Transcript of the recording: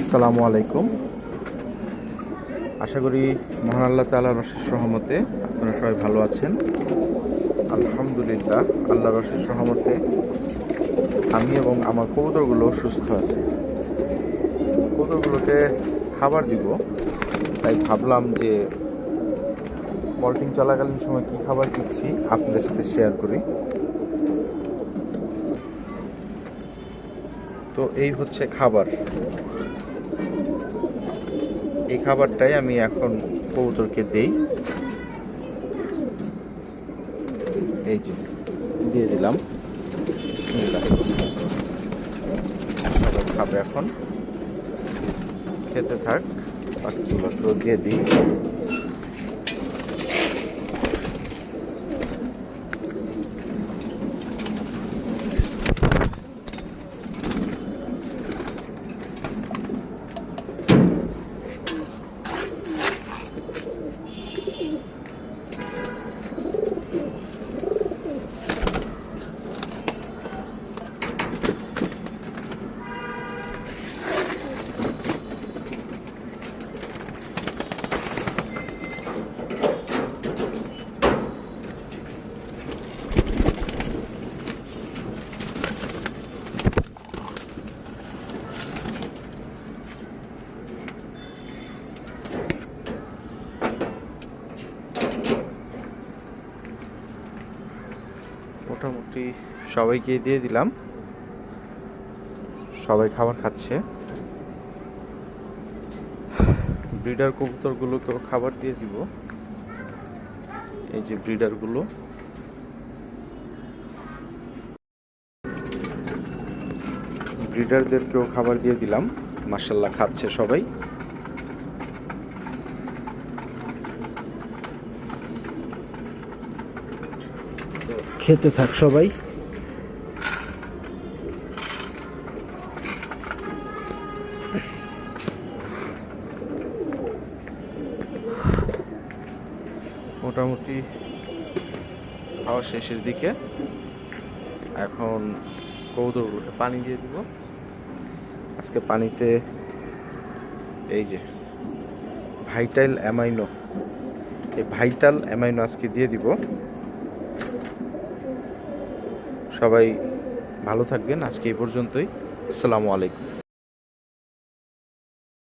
আসসালামু আলাইকুম। আশা করি মহান আল্লাহ তাআলার রশেষ রহমতে আপনারা সবাই ভালো আছেন। আলহামদুলিল্লাহ আল্লাহ রশেষ রহমতে আমি এবং আমার কবুতরগুলো সুস্থ আছে। কবুতরগুলোকে খাবার দিব, তাই ভাবলাম যে মল্টিং চলাকালীন সময় কী খাবার দিচ্ছি আপনাদের সাথে শেয়ার করি। তো এই হচ্ছে খাবার। এই খাবারটাই আমি এখন কবুতরকে দেই। এই যে, দিয়ে দিলাম। খাবে এখন। খেতে থাক, বাকিগুলো দিয়ে দিই। মোটামুটি সবাইকে দিয়ে দিলাম। সবাই খাবার খাচ্ছে। ব্রিডার কবুতরগুলোকেও খাবার দিয়ে দিব। এই যে ব্রিডারগুলো। ব্রিডারদেরকেও খাবার দিয়ে দিলাম। মার্শাল্লাহ খাচ্ছে সবাই। খেতে থাক সবাই। মোটামুটি খাওয়া শেষের দিকে। এখন কৌদরগুলোকে পানি দিয়ে দিব। আজকে পানিতে এই যে ভাইটাল অ্যামাইনো। এই ভাইটাল অ্যামাইনো আজকে দিয়ে দিব। সবাই ভালো থাকবেন। আজকে এই পর্যন্তই। আসসালামু আলাইকুম।